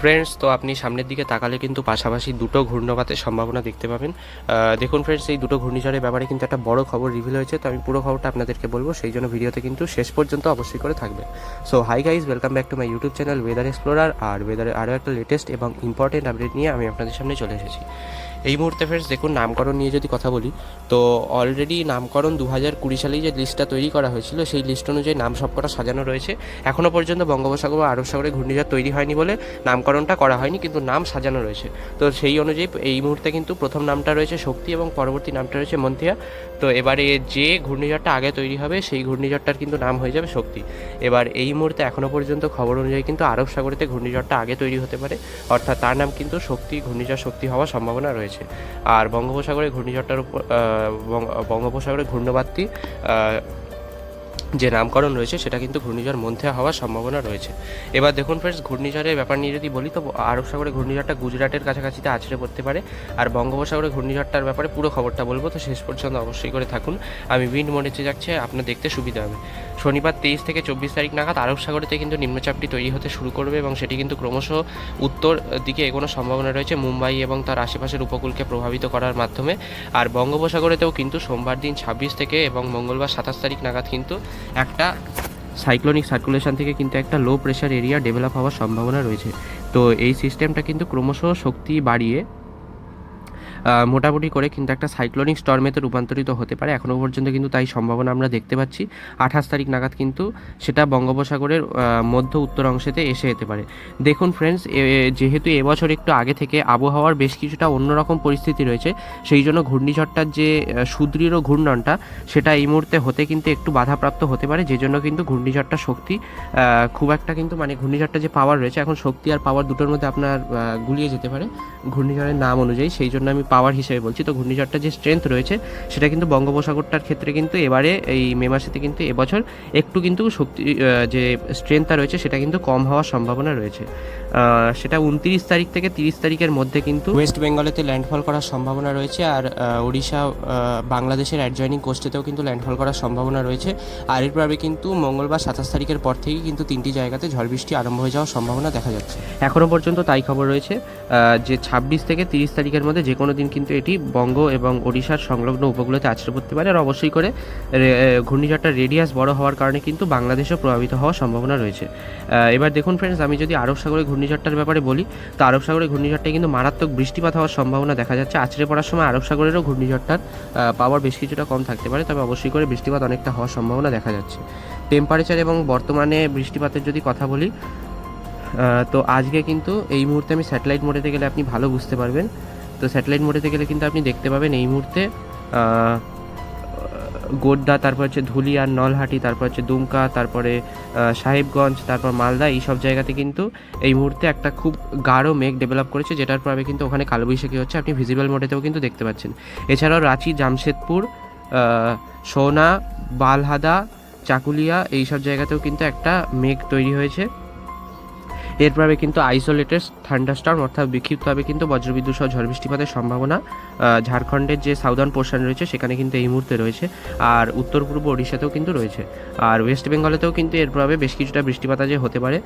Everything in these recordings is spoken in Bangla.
ফ্রেন্ডস তো আপনি সামনের দিকে তাকালে কিন্তু পাশাপাশি দুটো ঘূর্ণপাতের সম্ভাবনা দেখতে পাবেন। দেখুন ফ্রেন্ডস এই দুটো ঘূর্ণিঝড়ের ব্যাপারে কিন্তু একটা বড় খবর রিভিল হয়েছে, তো আমি পুরো খবরটা আপনাদেরকে বলব। সেই জন্য ভিডিওতে কিন্তু শেষ পর্যন্ত অবশ্যই করে থাকবে so hi guys welcome back to my YouTube channel weather explorer আর ওয়েদারের আরও একটা লেটেস্ট এবং ইম্পর্টেন্ট আপডেট নিয়ে আমি আপনাদের সামনে চলে এসেছি। এই মুহূর্তে ফ্রেন্ডস দেখুন, নামকরণ নিয়ে যদি কথা বলি, তো অলরেডি নামকরণ দু হাজার কুড়ি সালেই যে লিস্টটা তৈরি করা হয়েছিল, সেই লিস্ট অনুযায়ী নাম সবকটা সাজানো রয়েছে। এখনও পর্যন্ত বঙ্গোপসাগর বা আরব সাগরে ঘূর্ণিঝড় তৈরি হয়নি বলে নামকরণটা করা হয়নি, কিন্তু নাম সাজানো রয়েছে। তো সেই অনুযায়ী এই মুহূর্তে কিন্তু প্রথম নামটা রয়েছে শক্তি এবং পরবর্তী নামটা রয়েছে মন্থিয়া তো এবারে যে ঘূর্ণিঝড়টা আগে তৈরি হবে, সেই ঘূর্ণিঝড়টার কিন্তু নাম হয়ে যাবে শক্তি। এবার এই মুহূর্তে এখনও পর্যন্ত খবর অনুযায়ী কিন্তু আরব সাগরেতে ঘূর্ণিঝড়টা আগে তৈরি হতে পারে। অর্থাৎ তার নাম কিন্তু শক্তি, ঘূর্ণিঝড় শক্তি হওয়ার সম্ভাবনা রয়েছে। আর বঙ্গোপসাগরে ঘূর্ণিঝড়টার উপর বঙ্গোপসাগরে ঘূর্ণবাদটি আহ, যে নামকরণ রয়েছে সেটা কিন্তু ঘূর্ণিঝড় মধ্যে হওয়ার সম্ভাবনা রয়েছে। এবার দেখুন ফ্রেন্ডস ঘূর্ণিঝড়ের ব্যাপার নিয়ে যদি বলি তো আরব সাগরে ঘূর্ণিঝড়টা গুজরাটের কাছাকাছিতে আছড়ে পড়তে পারে। আর বঙ্গোপসাগরে ঘূর্ণিঝড়টার ব্যাপারে পুরো খবরটা বলব তো শেষ পর্যন্ত অবশ্যই করে থাকুন। আমি উইন্ড মোডেতে যাচ্ছে আপনার দেখতে সুবিধা হবে। শনিবার তেইশ থেকে চব্বিশ তারিখ নাগাদ আরব সাগরেতে কিন্তু নিম্নচাপটি তৈরি হতে শুরু করবে এবং সেটি কিন্তু ক্রমশ উত্তর দিকে এগোনোর সম্ভাবনা রয়েছে। মুম্বাই এবং তার আশেপাশের উপকূলকে প্রভাবিত করার মাধ্যমে। আর বঙ্গোপসাগরেতেও কিন্তু সোমবার দিন ছাব্বিশ থেকে এবং মঙ্গলবার সাতাশ তারিখ নাগাদ কিন্তু একটা সাইক্লোনিক সার্কুলেশন থেকে কিন্তু একটা লো প্রেশার এরিয়া ডেভেলপ হওয়ার সম্ভাবনা রয়েছে। তো এই সিস্টেমটা কিন্তু ক্রমশ শক্তি বাড়িয়ে মোটামুটি করে কিন্তু একটা সাইক্লোনিক স্টর্মেতে রূপান্তরিত হতে পারে। এখনও পর্যন্ত কিন্তু তাই সম্ভাবনা আমরা দেখতে পাচ্ছি। আঠাশ তারিখ নাগাদ কিন্তু সেটা বঙ্গোপসাগরের মধ্য উত্তর অংশেতে এসে যেতে পারে। দেখুন ফ্রেন্ডস যেহেতু এবছর একটু আগে থেকে আবহাওয়ার বেশ কিছুটা অন্যরকম পরিস্থিতি রয়েছে, সেই জন্য ঘূর্ণিঝড়টার যে সুদৃঢ় ঘূর্ণনটা, সেটা এই মুহূর্তে হতে কিন্তু একটু বাধাপ্রাপ্ত হতে পারে, যে জন্য কিন্তু ঘূর্ণিঝড়টা শক্তি খুব একটা কিন্তু মানে ঘূর্ণিঝড়টা যে পাওয়ার রয়েছে, এখন শক্তি আর পাওয়ার দুটোর মধ্যে আপনার গুলিয়ে যেতে পারে ঘূর্ণিঝড়ের নাম অনুযায়ী। সেই জন্য আমি পাওয়ার হিসেবে বলছি তো ঘূর্ণিঝড়টা যে স্ট্রেংথ রয়েছে সেটা কিন্তু বঙ্গোপসাগরটার ক্ষেত্রে কিন্তু এবারে এই মে মাসেতে কিন্তু এবছর একটু কিন্তু শক্তি যে স্ট্রেংথটা রয়েছে সেটা কিন্তু কম হওয়ার সম্ভাবনা রয়েছে। সেটা উনত্রিশ তারিখ থেকে তিরিশ তারিখের মধ্যে কিন্তু ওয়েস্ট বেঙ্গলেতে ল্যান্ডফল করার সম্ভাবনা রয়েছে আর ওড়িশা বাংলাদেশের অ্যাডজয়নিং কোস্টেতেও কিন্তু ল্যান্ডফল করার সম্ভাবনা রয়েছে। আর এর পরে কিন্তু মঙ্গলবার সাতাশ তারিখের পর থেকেই কিন্তু তিনটি জায়গাতে ঝড় বৃষ্টি আরম্ভ হয়ে যাওয়ার সম্ভাবনা দেখা যাচ্ছে। এখনও পর্যন্ত তাই খবর রয়েছে যে ছাব্বিশ থেকে তিরিশ তারিখের মধ্যে যে কোনো দিন কিন্তু এটি বঙ্গ এবং ওড়িশার সংলগ্ন উপকূলতে আছড়ে পড়তে পারে। আর অবশ্যই করে ঘূর্ণিঝড়টার রেডিয়াস বড় হওয়ার কারণে কিন্তু বাংলাদেশও প্রভাবিত হওয়ার সম্ভাবনা রয়েছে। এবার দেখুন ফ্রেন্ডস আমি যদি আরব সাগরে ঘূর্ণিঝড়টার ব্যাপারে বলি, তো আরব সাগরে ঘূর্ণিঝড়টায় কিন্তু মারাত্মক বৃষ্টিপাত হওয়ার সম্ভাবনা দেখা যাচ্ছে। আছড়ে পড়ার সময় আরব সাগরেরও ঘূর্ণিঝড়টার পাওয়ার বেশ কিছুটা কম থাকতে পারে, তবে অবশ্যই করে বৃষ্টিপাত অনেকটা হওয়ার সম্ভাবনা দেখা যাচ্ছে। টেম্পারেচার এবং বর্তমানে বৃষ্টিপাতের যদি কথা বলি তো আজকে কিন্তু এই মুহূর্তে আমি স্যাটেলাইট মোডেতে গেলে আপনি ভালো বুঝতে পারবেন। তো স্যাটেলাইট মোডেতে গেলে কিন্তু আপনি দেখতে পাবেন এই মুহূর্তে গোড্ডা, তারপর হচ্ছে ধুলিয়ান নলহাটি, তারপর হচ্ছে দুমকা, তারপরে সাহেবগঞ্জ, তারপর মালদা, এই সব জায়গাতে কিন্তু এই মুহূর্তে একটা খুব গাঢ় মেঘ ডেভেলপ করেছে, যেটার প্রভাবে কিন্তু ওখানে কালবৈশাখী হচ্ছে, আপনি ভিজিবল মোডেতেও কিন্তু দেখতে পাচ্ছেন। এছাড়াও রাঁচি, জামশেদপুর সোনা, বালহাদা, চাকুলিয়া, এই সব জায়গাতেও কিন্তু একটা মেঘ তৈরি হয়েছে। এর প্রভাবে কিন্তু আইসোলেটেড থান্ডারস্টর্ম অর্থাৎ বিক্ষিপ্তভাবে কিন্তু বজ্রবিদ্যুৎ সহ ঝড় বৃষ্টিপাতের সম্ভাবনা ঝাড়খণ্ডের যে সাউদার্ন পোর্শন রয়েছে সেখানে কিন্তু এই মুহূর্তে রয়েছে। আর উত্তর পূর্ব ওড়িশাতেও কিন্তু রয়েছে। আর ওয়েস্ট বেঙ্গলেতেও কিন্তু এর প্রভাবে বেশ কিছুটা বৃষ্টিপাত যে হতে পারে।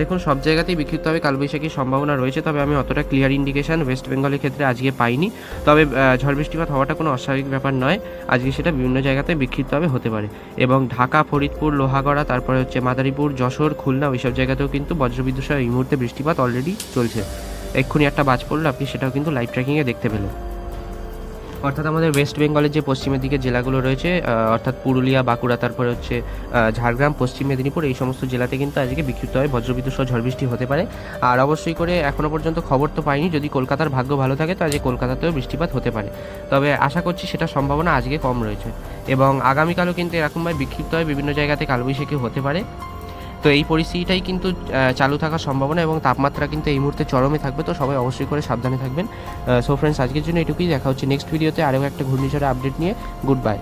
দেখুন, সব জায়গাতেই বিক্ষিপ্তভাবে কালবৈশাখীর সম্ভাবনা রয়েছে, তবে আমি অতটা ক্লিয়ার ইন্ডিকেশন ওয়েস্ট বেঙ্গলের ক্ষেত্রে আজকে পাইনি। তবে ঝড় বৃষ্টিপাত হওয়াটা কোনো অস্বাভাবিক ব্যাপার নয়। আজকে সেটা বিভিন্ন জায়গাতে বিক্ষিপ্তভাবে হতে পারে। এবং ঢাকা, ফরিদপুর, লোহাগড়া, তারপরে হচ্ছে মাদারীপুর, যশোর, খুলনা ওইসব জায়গাতেও কিন্তু বজ্রবিদ্যুৎ সহ এই মুহূর্তে বৃষ্টিপাত অলরেডি চলছে। এক্ষুনি একটা বাজ পড়ল, আপনি সেটাও কিন্তু লাইভ ট্র্যাকিংয়ে দেখতে পেলেন। অর্থাৎ আমাদের ওয়েস্ট বেঙ্গলের যে পশ্চিমের দিকে জেলাগুলো রয়েছে অর্থাৎ পুরুলিয়া, বাঁকুড়া, তারপরে হচ্ছে ঝাড়গ্রাম, পশ্চিম মেদিনীপুর, এই সমস্ত জেলাতে কিন্তু আজকে বিক্ষিপ্তভাবে বজ্রবিদ্যুৎ সহ ঝড় বৃষ্টি হতে পারে। আর অবশ্যই করে এখনও পর্যন্ত খবর তো পাইনি, যদি কলকাতার ভাগ্য ভালো থাকে তো আজকে কলকাতাতেও বৃষ্টিপাত হতে পারে। তবে আশা করছি সেটা সম্ভাবনা আজকে কম রয়েছে। এবং আগামীকালও কিন্তু এরকমভাবে বিক্ষিপ্তভাবে বিভিন্ন জায়গাতে কালবৈশাখী হতে পারে। তো এই পরিস্থিতিটাই কিন্তু চালু থাকার সম্ভাবনা এবং তাপমাত্রা কিন্তু এই মুহূর্তে চরমে থাকবে, তো সবাই অবশ্যই করে সাবধানে থাকবেন। সো ফ্রেন্ডস আজকের জন্য এটুকুই। দেখা হচ্ছে নেক্সট ভিডিওতে আরও একটা ঘূর্ণিঝড়ের আপডেট নিয়ে। Good bye